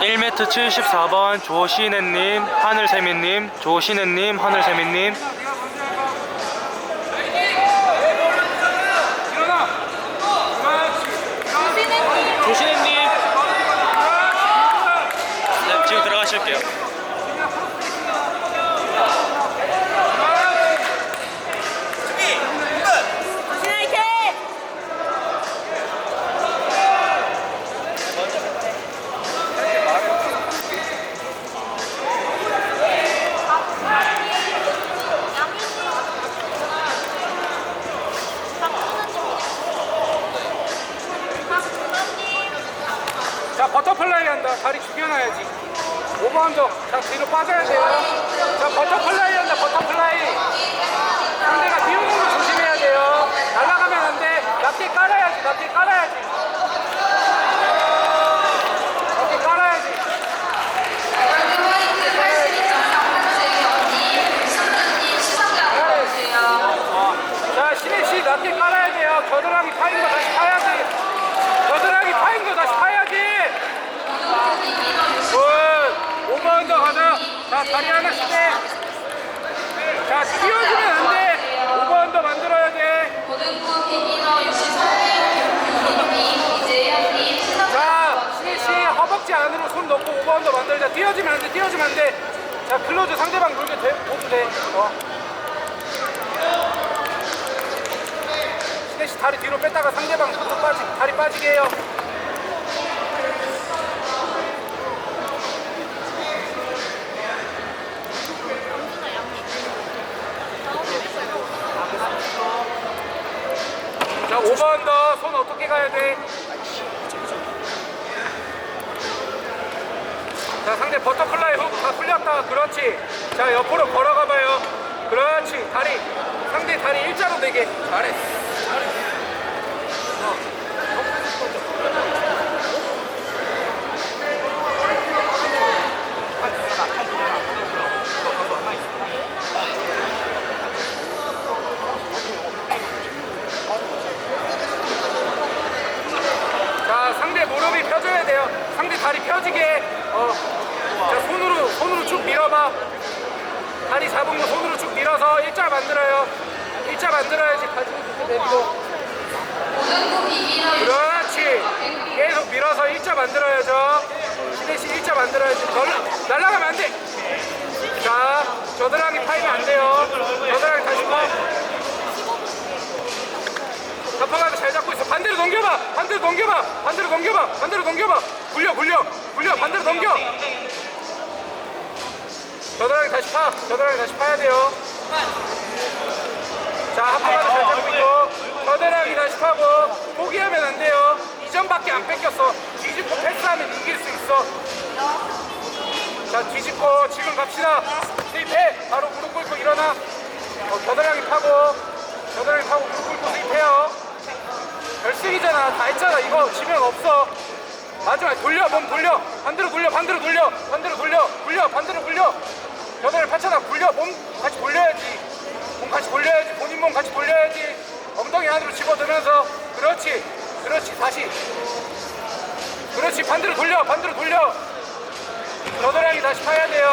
1m 74번 조신혜님, 하늘세미님, 조신혜님, 하늘세미님. 조신혜님. 네, 지금 들어가실게요. 화이팅! 자 버터플라이 한다. 다리 죽여놔야지. 오버한더 자 뒤로 빠져야 돼요. 자 버터플라이 한다 버터플라이. 상대가 오는 거 조심해야 돼요. 날아가면 안 돼. 낮게 깔아야지 낮게 깔아야지. 깔아야지. 자 신혜 씨 낮게 깔아야 돼요. 겨드랑이 파인 거 다시 파야지 겨드랑이 파인 거 다시 굿! 5번 더 가자. 자, 다리 하나씩 돼. 자, 띄워주면 안 돼. 5번 더 만들어야 돼. 고등부 비기너 63회 이재현님 시선 자, 신혜씨 허벅지 안으로 손 넣고 5번 더 만들자. 띄워주면 안 돼. 띄워주면 안 돼. 자, 클로즈 상대방 물게 돼. 모두 돼. 어. 신혜씨 다리 뒤로 뺐다가 상대방 무릎 빠지, 다리 빠지게 해요. 자, 5번 더 손 어떻게 가야 돼? 자, 상대 버터플라이 훅 다 풀렸다. 그렇지. 자, 옆으로 걸어가 봐요. 그렇지. 다리. 상대 다리 일자로 되게. 잘했어. 잘했어. 어. 자, 상대 무릎이 펴줘야 돼요. 상대 다리 펴지게. 어. 자, 손으로, 손으로 쭉 밀어봐. 다리 잡은 거 손으로 쭉 밀어서 일자 만들어요. 일자 만들어야지. 가지고 이렇게 그렇지. 계속 밀어서 일자 만들어야죠. 시대시 일자 만들어야지. 날라, 날라가면 안 돼. 자, 겨드랑이 파이면 안 돼요. 겨드랑이 다시 잡고 있어. 반대로 넘겨봐. 반대로 넘겨봐. 반대로 넘겨봐. 반대로 넘겨봐. 굴려, 굴려, 굴려. 반대로 넘겨. 겨드랑이 다시 파. 겨드랑이 다시 파야 돼요. 자, 한 번만 더잘 잡고 있고. 겨드랑이 다시 파고. 포기하면 안 돼요. 이전밖에 안 뺏겼어. 뒤집고 패스하면 이길 수 있어. 자, 뒤집고 지금 갑시다. 스입해. 바로 무릎 꿇고 일어나. 어, 겨드랑이 파고. 겨드랑이 파고 무릎 꿇고 스입해요. 다 했잖아. 이거 지면 없어. 마지막 돌려 몸 돌려. 반대로 돌려 반대로 돌려. 반대로 돌려 굴려 반대로 굴려. 겨드랑이 펼쳐다 굴려. 몸 같이 돌려야지. 몸 같이 돌려야지. 본인 몸 같이 돌려야지. 엉덩이 안으로 집어넣으면서. 그렇지 그렇지 다시. 그렇지 반대로 돌려 반대로 돌려. 겨드랑이 다시 파야 돼요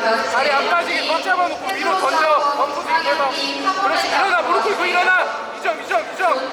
다리 앞까지 꽉 잡아놓고 위로 던져. 덤프 뒤로 봐 그렇지. 일어나 무릎 꿇고 일어나. 이점 이점 이점.